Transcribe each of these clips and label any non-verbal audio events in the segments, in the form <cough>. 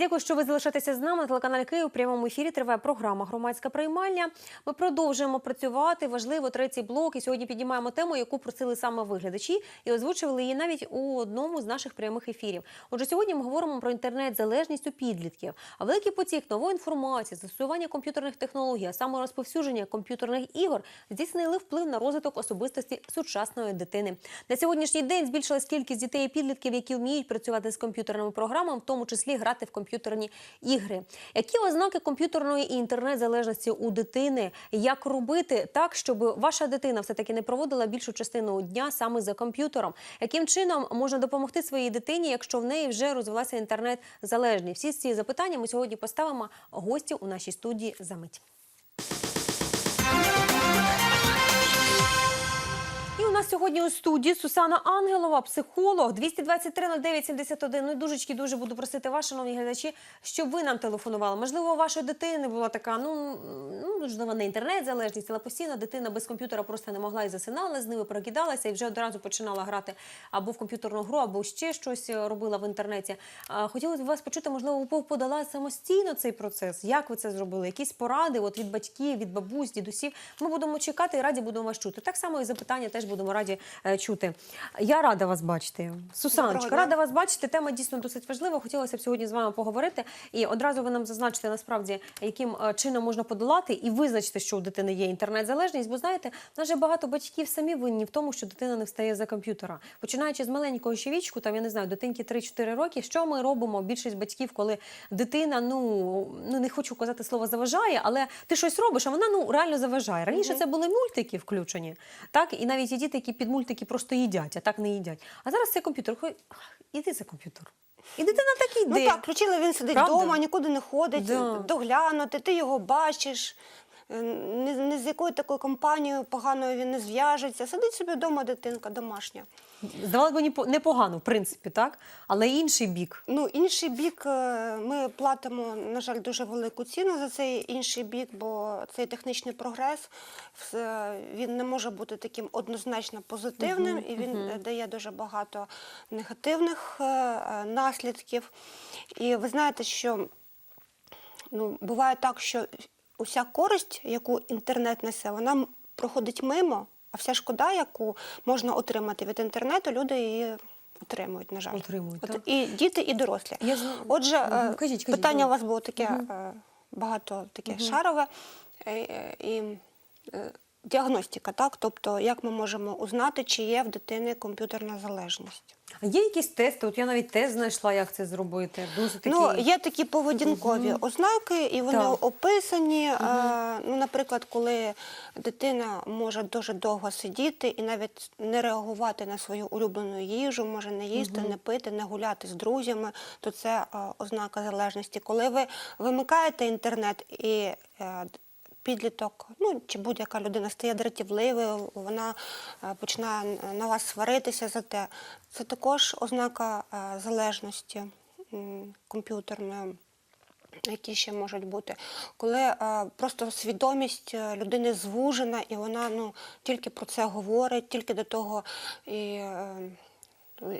дякую, що ви залишаєтеся з нами на телеканалі Київ. У прямому ефірі триває програма Громадська приймальня. Ми продовжуємо працювати. Важливо третій блок. І сьогодні піднімаємо тему, яку просили саме виглядачі, і озвучували її навіть у одному з наших прямих ефірів. Отже, сьогодні ми говоримо про інтернет-залежність у підлітків. А великий потік нової інформації, застосування комп'ютерних технологій, а саме розповсюдження комп'ютерних ігор здійснили вплив на розвиток особистості сучасної дитини. На сьогоднішній день збільшилась кількість дітей і підлітків, які вміють працювати з комп'ютерними програмами, в тому числі грати в комп'ютерні ігри. Які ознаки комп'ютерної і інтернет-залежності у дитини? Як робити так, щоб ваша дитина все таки не проводила більшу частину дня саме за комп'ютером? Яким чином можна допомогти своїй дитині, якщо в неї вже розвилася інтернет-залежність? Всі ці запитання ми сьогодні поставимо гості у нашій студії за мить. Нас сьогодні у студії Сусана Ангелова, психолог 223 09 71. Ну дужечки дуже буду просити вас, шановні глядачі, щоб ви нам телефонували. Можливо, у вашої дитини була така, ну ну можливо, не інтернет-залежність, але постійно дитина без комп'ютера просто не могла і засинала з ними, прокидалася і вже одразу починала грати або в комп'ютерну гру, або ще щось робила в інтернеті. Хотілося б вас почути, можливо, ви подала самостійно цей процес. Як ви це зробили? Якісь поради от від батьків, від бабусь, дідусів. Ми будемо чекати і раді будемо вас чути. Так само і запитання теж будемо раді е, чути. Я рада вас бачити. Сусаночка, рада вас бачити. Тема дійсно досить важлива. Хотілося б сьогодні з вами поговорити. І одразу ви нам зазначите насправді, яким е, чином можна подолати і визначити, що у дитини є інтернет-залежність. Бо знаєте, в нас же багато батьків самі винні в тому, що дитина не встає за комп'ютера. Починаючи з маленького ще вічку, там я не знаю, дитинки 3-4 роки. Що ми робимо? Більшість батьків, коли дитина, ну ну не хочу казати слово заважає, але ти щось робиш, а вона ну реально заважає. Раніше це були мультики включені, так і навіть є діти, які під мультики просто їдять, а так не їдять. А зараз це комп'ютер. Іди за комп'ютер. І дитина так іде. Ну так, включили, він сидить Правда? вдома, нікуди не ходить, Да. доглянути, ти його бачиш. Е, Ні, ні з якою такою компанією поганою він не зв'яжеться. Сидить собі вдома дитинка домашня. Здавалося б, непогано, в принципі, так? Але інший бік. Ну, інший бік, е, ми платимо, на жаль, дуже велику ціну за цей інший бік, бо цей технічний прогрес він не може бути таким однозначно позитивним, і він е, дає дуже багато негативних е, е, наслідків. І ви знаєте, що ну, буває так, що уся користь, яку інтернет несе, вона проходить мимо, а вся шкода, яку можна отримати від інтернету, люди її отримують, на жаль. Отримують, От так. і діти, і дорослі. Я Отже, е, Кажіть, кажіть, питання кажіть. у вас було таке угу. багато таке шарове. Е, І діагностика, так? Тобто, як ми можемо узнати, чи є в дитини комп'ютерна залежність. А є якісь тести? От я навіть тест знайшла, як це зробити. Дуже такі... Ну, є такі поведінкові ознаки, і вони Так. описані. Е, ну, наприклад, коли дитина може дуже довго сидіти і навіть не реагувати на свою улюблену їжу, може не їсти, не пити, не гуляти з друзями, то це е, ознака залежності. Коли ви вимикаєте інтернет і е, Підліток, ну чи будь-яка людина стає дратівливою, вона е, починає на вас сваритися за те. Це також ознака е, залежності комп'ютерної. Які ще можуть бути, коли е, просто свідомість людини звужена, і вона ну тільки про це говорить, тільки до того і.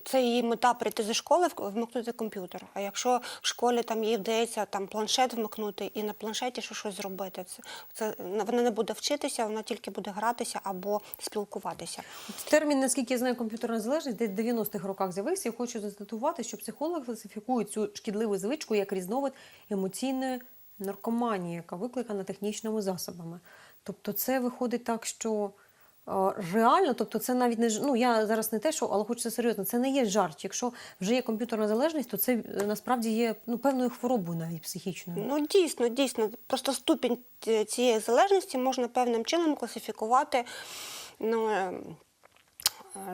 Це її мета прийти зі школи, вмикнути комп'ютер. А якщо в школі там їй вдається там планшет вмикнути і на планшеті що щось зробити, це, це вона не буде вчитися, вона тільки буде гратися або спілкуватися. Термін, наскільки я знаю, комп'ютерна залежність десь в 90-х роках з'явився. Я хочу зацитувати, що психологи класифікують цю шкідливу звичку як різновид емоційної наркоманії, яка викликана технічними засобами. Тобто, це виходить так, що реально, тобто, це навіть не ну я зараз не те, що, але хочу це серйозно. Це не є жарт. Якщо вже є комп'ютерна залежність, то це е, насправді є ну певною хворобою навіть психічною. Ну дійсно, дійсно, просто ступінь цієї залежності можна певним чином класифікувати. Ну, е,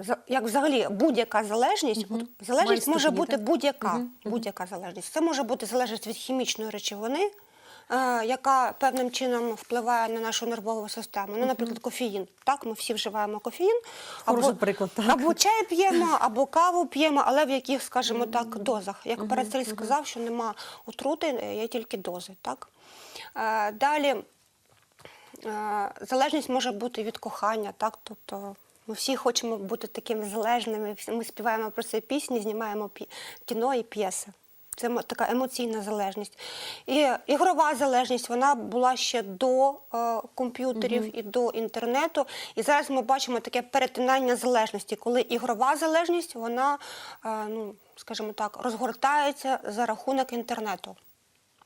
е, як взагалі будь-яка залежність, от залежність Має може бути будь-яка, будь-яка залежність. Це може бути залежність від хімічної речовини, е, яка певним чином впливає на нашу нервову систему. Ну, наприклад, кофеїн. Так, ми всі вживаємо кофеїн. Хороший приклад, так. або чай п'ємо, або каву п'ємо, але в яких, скажімо так, дозах. Як Парацель сказав, що нема отрути, е, є тільки дози. Так? Е, Далі е, залежність може бути від кохання, так? Тобто ми всі хочемо бути такими залежними. Ми співаємо про це пісні, знімаємо кіно і п'єси. Це така емоційна залежність. І ігрова залежність вона була ще до е, комп'ютерів і до інтернету. І зараз ми бачимо таке перетинання залежності, коли ігрова залежність, вона, е, ну, скажімо так, розгортається за рахунок інтернету.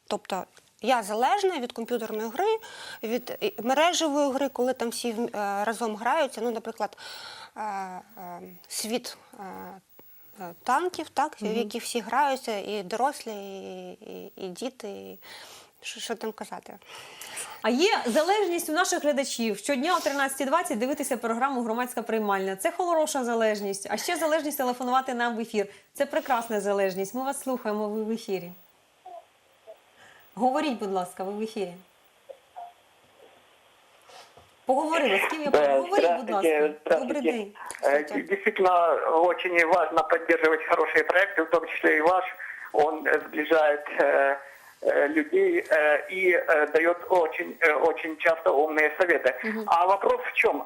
Тобто я залежна від комп'ютерної гри, від е, мережевої гри, коли там всі е, разом граються. Ну, наприклад, е, е, світ е, танків, так, в яких всі граються, і дорослі, і, і, і діти. І... Що, що там казати? А є залежність у наших глядачів щодня о 13.20 дивитися програму Громадська приймальня. Це хороша залежність. А ще залежність телефонувати нам в ефір. Це прекрасна залежність. Ми вас слухаємо. Ви в ефірі. Говоріть, будь ласка, ви в ефірі. Поговорили. З ким я Да, поговоріть, будь ласка. здравствуйте. день. Э, Действительно, очень важно поддерживать хорошие проекты, в том числе и ваш. Он э, сближает э, людей и дает очень, очень часто умные советы. А вопрос в чем?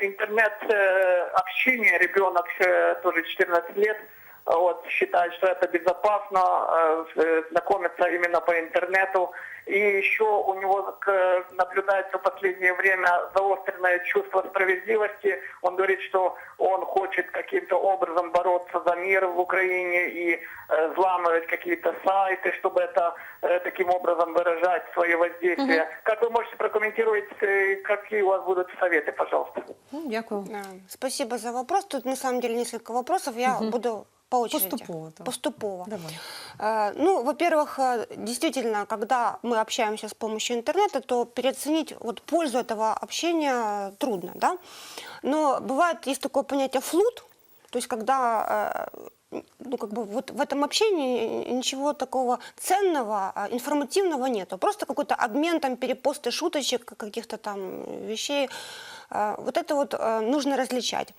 Интернет-общение, ребенок э, тоже 14 лет, вот, считает, что это безопасно, э, э, знакомиться именно по интернету. И еще у него к- наблюдается в последнее время заостренное чувство справедливости. Он говорит, что он хочет каким-то образом бороться за мир в Украине и э, взламывать какие-то сайты, чтобы это э, таким образом выражать свое воздействие. Как вы можете прокомментировать, э, какие у вас будут советы, пожалуйста? Ну, дякую. Э, Спасибо за вопрос. Тут на самом деле несколько вопросов. Я буду по очереди. Поступово, так. Поступово. Давай. Э, Ну, во-первых, э, действительно, когда мы общаемся с помощью интернета, то переоценить вот пользу этого общения трудно, да. Но бывает, есть такое понятие флут, то есть когда э, ну, как бы вот в этом общении ничего такого ценного, информативного нету. Просто какой-то обмен, там, перепосты шуточек, каких-то там вещей. А, Вот это вот э, нужно различать.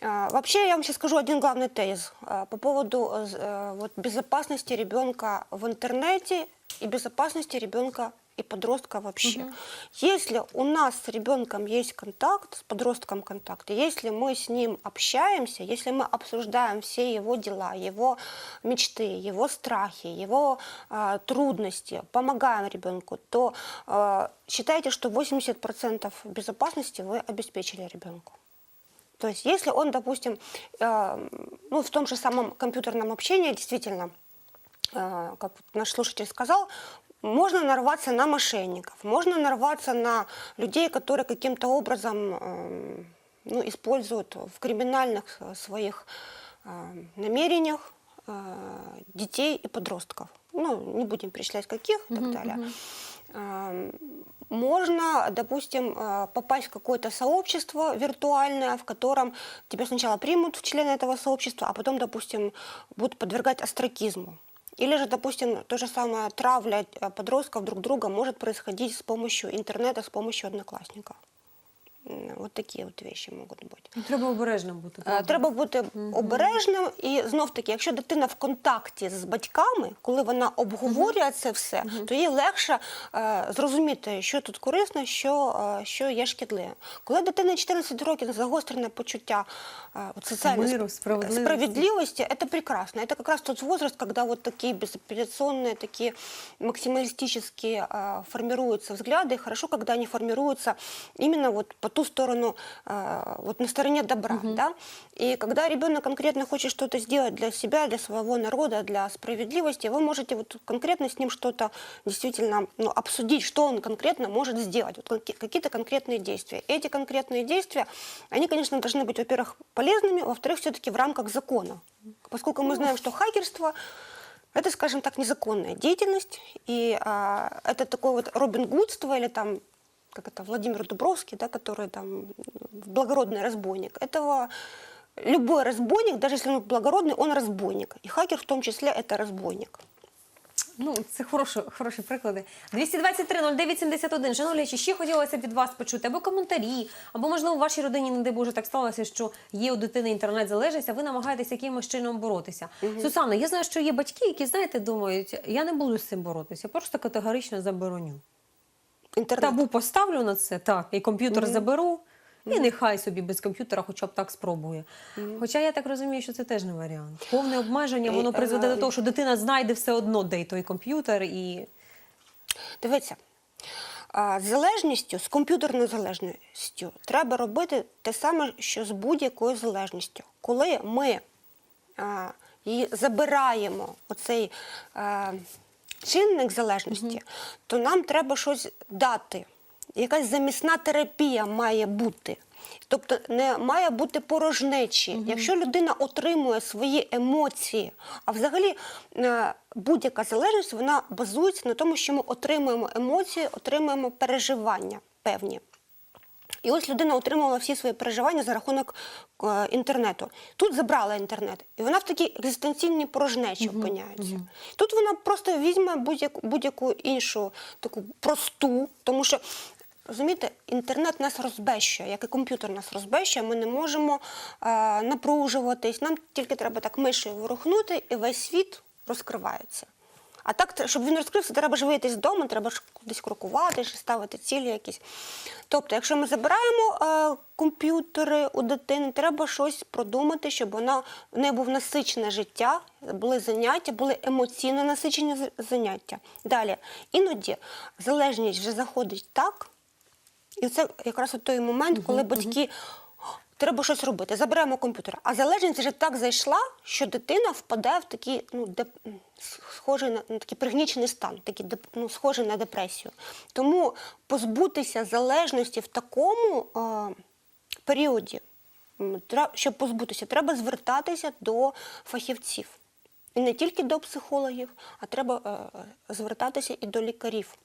А, Вообще, я вам сейчас скажу один главный тезис а, по поводу э, з- э, вот, безопасности ребенка в интернете и безопасности ребенка и подростка вообще. Если у нас с ребенком есть контакт, с подростком контакт, если мы с ним общаемся, если мы обсуждаем все его дела, его мечты, его страхи, его а, трудности, помогаем ребенку, то а, считайте, что 80% безопасности вы обеспечили ребенку. То есть, если он, допустим, э, ну, в том же самом компьютерном общении, действительно, э, как наш слушатель сказал, можно нарваться на мошенников, можно нарваться на людей, которые каким-то образом э, ну, используют в криминальных э, своих э, намерениях э, детей и подростков. Ну, не будем перечислять каких и так далее. Эм, Можно, допустим, попасть в какое-то сообщество виртуальное, в котором тебя сначала примут в члены этого сообщества, а потом, допустим, будут подвергать остракизму. Или же, допустим, то же самое травля э, подростков друг друга может происходить с помощью интернета, с помощью одноклассников. М, Вот такие вот вещи могут быть. Ну, Треба обережним бути. Е, правда? Треба бути обережним і знов таки, якщо дитина в контакті з батьками, коли вона обговорює це все, то їй легше е, зрозуміти, що тут корисно, що, е, що є шкідливим. Коли дитина 14 років загострене почуття е, от соціальної Миру, сп- справедливості. справедливости, это прекрасно. Это как раз тот возраст, когда вот такие безапелляционные, такие максималистические э, формируются взгляды. И хорошо, когда они формируются именно вот по ту сторону, э, вот на стороне добра, да. И когда ребенок конкретно хочет что-то сделать для себя, для своего народа, для справедливости, вы можете вот конкретно с ним что-то действительно ну, обсудить, что он конкретно может сделать, вот какие- какие-то конкретные действия. Эти конкретные действия, они, конечно, должны быть, во-первых, полезными, во-вторых, все-таки в рамках закона. Поскольку мы знаем, что хакерство это, скажем так, незаконная деятельность, и а, это такое вот Робин Гудство или там как это, Владимир Дубровский, да, который там благородный разбойник. Этого любой разбойник, даже если он благородный, он разбойник. И хакер в том числе это разбойник. Ну, це хороші, хороші приклади. 223-09-71. Шановні глядачі, ще хотілося б від вас почути або коментарі, або, можливо, в вашій родині, не дай Боже, так сталося, що є у дитини інтернет-залежність, а ви намагаєтесь якимось чином боротися. Сусанна, я знаю, що є батьки, які, знаєте, думають, я не буду з цим боротися, просто категорично забороню. Интернет. Табу поставлю на це, так, і комп'ютер заберу, І нехай собі без комп'ютера хоча б так спробує. Хоча я так розумію, що це теж не варіант. Повне обмеження воно призведе е, до того, що дитина знайде все одно, де й той комп'ютер, і Дивіться, з залежністю, з комп'ютерною залежністю треба робити те саме, що з будь-якою залежністю. Коли ми а, її забираємо, оцей а, чинник залежності, то нам треба щось дати. Якась замісна терапія має бути. Тобто не має бути порожнечі. Якщо людина отримує свої емоції, а взагалі е, будь-яка залежність вона базується на тому, що ми отримуємо емоції, отримуємо переживання певні. І ось людина отримала всі свої переживання за рахунок е, інтернету. Тут забрала інтернет, і вона в такій екзистенційній порожнечі опиняється. Тут вона просто візьме будь-яку будь-яку іншу таку просту, тому що. Розумієте, інтернет нас розбещує, як і комп'ютер нас розбещує, ми не можемо е, напружуватись, нам тільки треба так мишею ворухнути, і весь світ розкривається. А так, щоб він розкрився, треба ж вийти з дому, треба ж кудись крокувати, ставити цілі якісь. Тобто, якщо ми забираємо е, комп'ютери у дитини, треба щось продумати, щоб вона в неї був насичене життя, були заняття, були емоційно насичені заняття. Далі, іноді залежність вже заходить так, і це якраз той момент, коли батьки. «О, Треба щось робити, заберемо комп'ютер. А залежність вже так зайшла, що дитина впадає в такий, ну, деп... схожий на, на такий пригнічений стан, такий деп... ну, схожий на депресію. Тому позбутися залежності в такому е, періоді, щоб позбутися, треба звертатися до фахівців. І не тільки до психологів, а треба е, звертатися і до лікарів.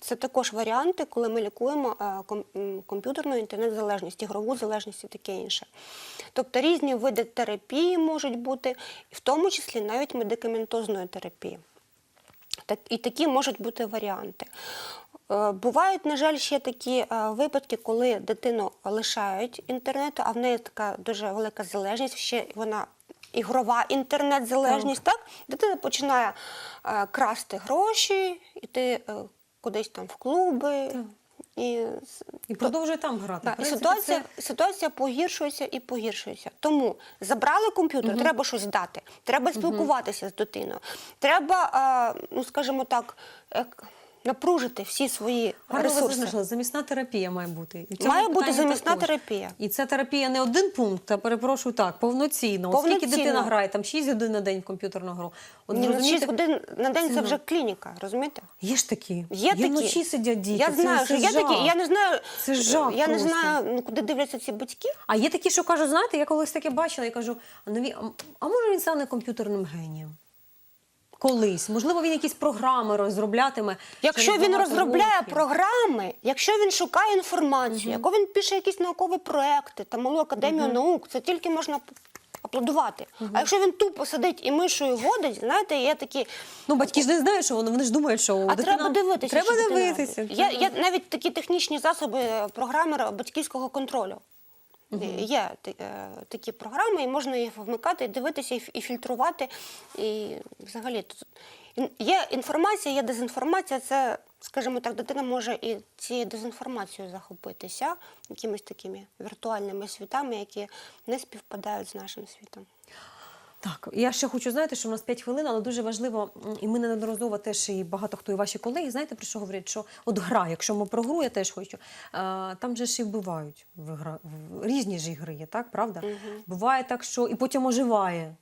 Це також варіанти, коли ми лікуємо е, комп'ютерну інтернет-залежність, ігрову залежність і таке інше. Тобто різні види терапії можуть бути, в тому числі навіть медикаментозної терапії. І такі можуть бути варіанти. Е, Бувають, на жаль, ще такі е, випадки, коли дитину лишають інтернету, а в неї така дуже велика залежність, ще вона ігрова інтернет-залежність. Так. Дитина починає красти гроші, йти е, кудись там в клуби. І, І продовжує там грати. так, принципі, ситуація, це- ситуація погіршується і погіршується. Тому забрали комп'ютер, треба щось дати, треба спілкуватися з дитиною. Треба, ну скажімо так, напружити всі свої Гарно ви зазначили, замісна терапія має бути. І Має бути замісна також. терапія. І ця терапія не один пункт, а перепрошую так, повноцінно. Повноцінно. дитина грає, там 6 годин на день в комп'ютерну гру. От Ні, ну, 6 годин на день це це вже ну. клініка, розумієте? Є ж такі. Є такі. вночі сидять діти. Я знаю, це що є жах. такі. Я не знаю, Це жах я не знаю, ну, куди дивляться ці батьки. А є такі, що кажуть, знаєте, я колись таке бачила і кажу, а, нові, а може він стане комп'ютерним генієм? Колись. Можливо, він якісь програми розроблятиме. Якщо він розробляє років. програми, якщо він шукає інформацію, якщо він пише якісь наукові проекти, там малу академію наук, це тільки можна аплодувати. А якщо він тупо сидить і мишою водить, знаєте, є такі. Ну, батьки ж не знають, що воно, вони ж думають, що А дитина... треба дивитися. Треба що дивитися. Є, є навіть такі технічні засоби е, програми батьківського контролю. Е, Є е, такі програми, і можна їх вмикати, дивитися, і, фільтрувати. І взагалі є інформація, є дезінформація. Це, скажімо так, дитина може і цією дезінформацією захопитися, якимись такими віртуальними світами, які не співпадають з нашим світом. Так, я ще хочу знаєте, що в нас 5 хвилин, але дуже важливо, і ми неодноразово теж і багато хто і ваші колеги, знаєте, про що говорять, що от гра, якщо ми про гру, я теж хочу, а, там же ж і вбивають в гра, в, різні ж ігри є, так, правда? Буває так, що і потім оживає.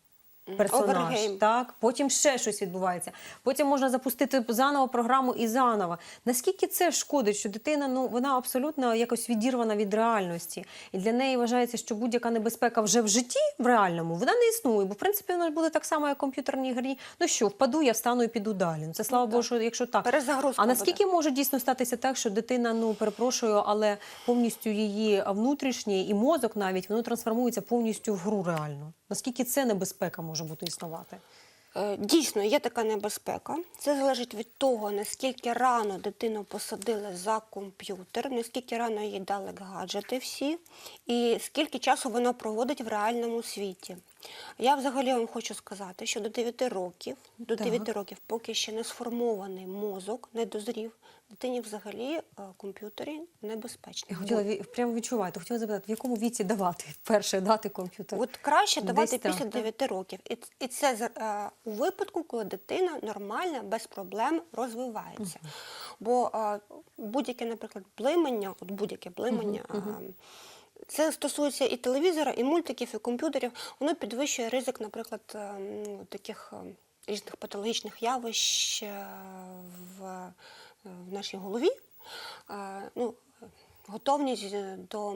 Персонаж, так, потім ще щось відбувається. Потім можна запустити заново програму і заново. Наскільки це шкодить, що дитина ну вона абсолютно якось відірвана від реальності, і для неї вважається, що будь-яка небезпека вже в житті в реальному вона не існує, бо в принципі вона буде так само, як в комп'ютерній грі. Ну що, впаду, я встану і піду далі. Ну, Це слава Богу, якщо так. Перезагрузка А наскільки може дійсно статися так, що дитина, ну перепрошую, але повністю її внутрішнє і мозок навіть воно трансформується повністю в гру реальну? Наскільки це небезпека може бути існувати? Е, Дійсно, є така небезпека. Це залежить від того, наскільки рано дитину посадили за комп'ютер, наскільки рано їй дали гаджети всі, і скільки часу вона проводить в реальному світі. Я взагалі вам хочу сказати, що до 9 років, до 9 років, поки ще не сформований мозок, не дозрів, дитині взагалі е, комп'ютері небезпечно. Я хотіла прямо відчувати, хотіла запитати, в якому віці давати <laughs> перше дати комп'ютер? От краще Десь давати так, після так? 9 років. І, і це е, у випадку, коли дитина нормально, без проблем розвивається. Бо е, будь-яке, наприклад, блимання, от будь-яке блимання. е, Це стосується і телевізора, і мультиків, і комп'ютерів. Воно підвищує ризик, наприклад, е, ну, таких е, різних патологічних явищ е, в, нашій голові. Ну, готовність е, до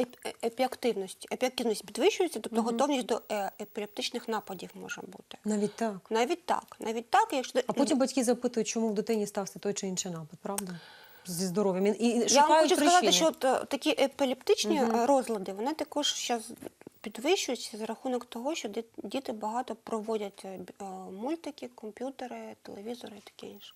е- епіактивності. Епіактивність підвищується, тобто готовність до е, епілептичних нападів може бути. Навіть так. Навіть так, навіть так, якщо А потім батьки запитують, чому в дитині стався той чи інший напад, правда? Зі здоров'ям. І, я вам хочу причини. сказати, що от, такі епілептичні е, розлади вони також зараз підвищуються за рахунок того, що діти багато проводять мультики, комп'ютери, телевізори і таке інше.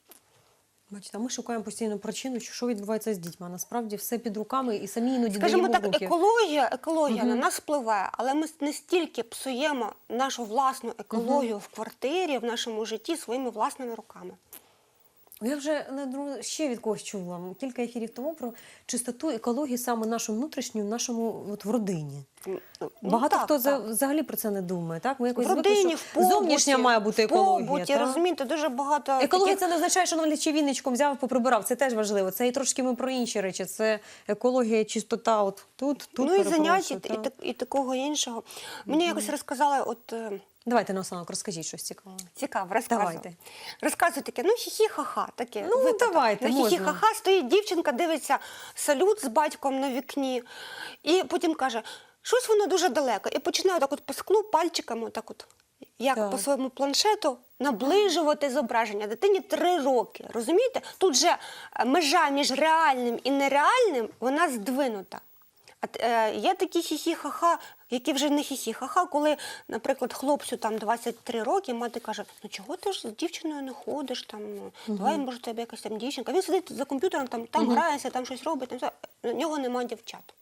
Бачите, ми шукаємо постійно причину, що відбувається з дітьми. Насправді все під руками і самі іноді Скажімо даємо так, руки. екологія, екологія на нас впливає, але ми не стільки псуємо нашу власну екологію в квартирі, в нашому житті своїми власними руками. Я вже не ще від когось чула кілька ефірів тому про чистоту екології саме нашу внутрішню, нашому от в родині. Ну, Багато так, хто так. взагалі про це не думає. Так ми якось в звикли, що в побуті, зовнішня має бути екологія. В побуті, так? розумієте, дуже багато Екологія таких... це не означає, що навіть чи вінничком взяв, поприбирав. Це теж важливо. Це і трошки ми про інші речі. Це екологія, чистота. От тут, тут ну і занять, і, і, так. і такого іншого. Мені якось розказали, от е, Давайте наостанок розкажіть щось цікаве. цікаво, розказую. Давайте. Розказую таке, ну хі-хі-ха-ха, таке. Ну, випадок. давайте, Ну, можна. хі-хі-ха-ха, стоїть дівчинка, дивиться салют з батьком на вікні, і потім каже, щось воно дуже далеко. І починає так от по склу пальчиками, так от, як Так. по своєму планшету, наближувати зображення. Дитині три роки. Розумієте? Тут же е, межа між реальним і нереальним, вона здвинута. А т- е, є такі хі-хі-ха-ха, які вже не хі-хі-ха-ха, коли, наприклад, хлопцю там 23 роки, мати каже, ну чого ти ж з дівчиною не ходиш, там, ну, давай, може, тебе якась там дівчинка. Він сидить за комп'ютером, там, там грається, там щось робить, там, у нього немає дівчат.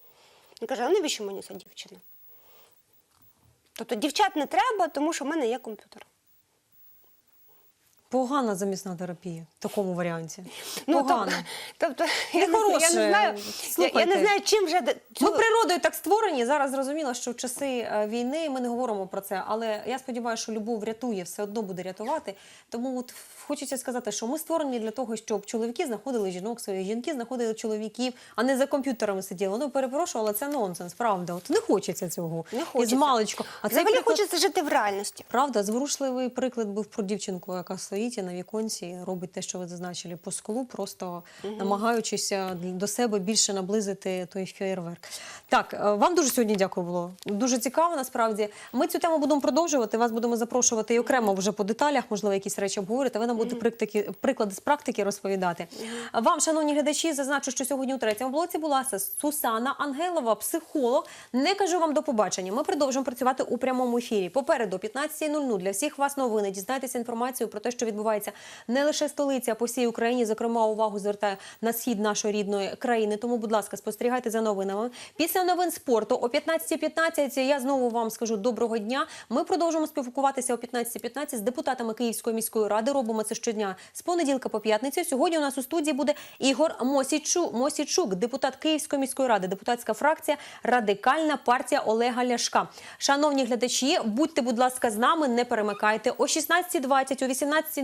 Він каже, а навіщо мені ця дівчина? Тобто дівчат не треба, тому що в мене є комп'ютер. Погана замісна терапія в такому варіанті. Ну, Погана. <laughs> тобто, я, не, знаю- я не знаю, я, я не знаю, чим вже Ми природою так створені. Зараз зрозуміло, що в часи е, війни ми не говоримо про це. Але я сподіваюся, що любов рятує, все одно буде рятувати. Тому от хочеться сказати, що ми створені для того, щоб чоловіки знаходили жінок своїх, жінки знаходили чоловіків, а не за комп'ютерами сиділи. Ну перепрошую, але це нонсенс, правда. От не хочеться цього. Не І з хочеться. маличку. А Взагалі приклад- хочеться жити в реальності. Правда, зворушливий приклад був про дівчинку, яка стоїть і на віконці робить те, що ви зазначили по склу, просто намагаючися до себе більше наблизити той фейерверк. Так, е, вам дуже сьогодні дякую було. Дуже цікаво, насправді. Ми цю тему будемо продовжувати. Вас будемо запрошувати і окремо вже по деталях, можливо, якісь речі обговорити. Ви нам будете приклади, приклади з практики розповідати. Вам, шановні глядачі, зазначу, що сьогодні у третьому блоці була Сусана Ангелова, психолог. Не кажу вам до побачення. Ми продовжуємо працювати у прямому ефірі. Попереду, о 15.00 для всіх вас новини. Дізнайтеся інформацію про те, що відбувається не лише в столиці, а по всій Україні. Зокрема, увагу звертає на схід нашої рідної країни. Тому, будь ласка, спостерігайте за новинами. Після новин спорту о 15.15 я знову вам скажу доброго дня. Ми продовжуємо спілкуватися о 15.15 з депутатами Київської міської ради. Робимо це щодня з понеділка по п'ятницю. Сьогодні у нас у студії буде Ігор Мосічу, Мосічук, депутат Київської міської ради, депутатська фракція Радикальна партія Олега Ляшка. Шановні глядачі, будьте, будь ласка, з нами, не перемикайте. О 16.20, о 18.00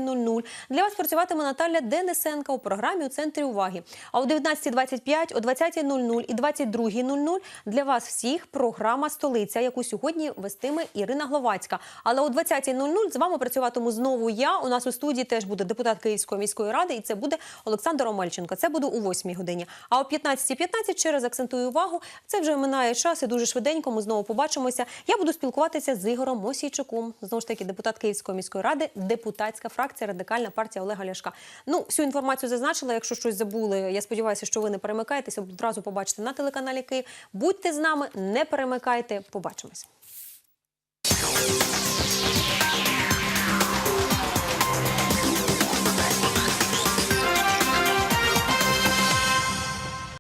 для вас працюватиме Наталя Денисенка у програмі у центрі уваги. А о 19.25, о 20.00 і 22.00 для вас всіх програма Столиця, яку сьогодні вестиме Ірина Гловацька. Але о 20.00 з вами працюватиму знову я. У нас у студії теж буде депутат Київської міської ради, і це буде Олександр Омельченко. Це буде у 8 годині. А о 15.15, ще раз акцентую увагу, це вже минає час і дуже швиденько ми знову побачимося. Я буду спілкуватися з Ігорем Мосійчуком. Знову ж таки, депутат Київської міської ради, депутатська фракція Радикальна партія Олега Ляшка. Ну, всю інформацію зазначила. Якщо щось забули, я сподіваюся, що ви не перемикаєтеся. Одразу побачите на телеканалі Київ. Будьте з нами, не перемикайте. Побачимось.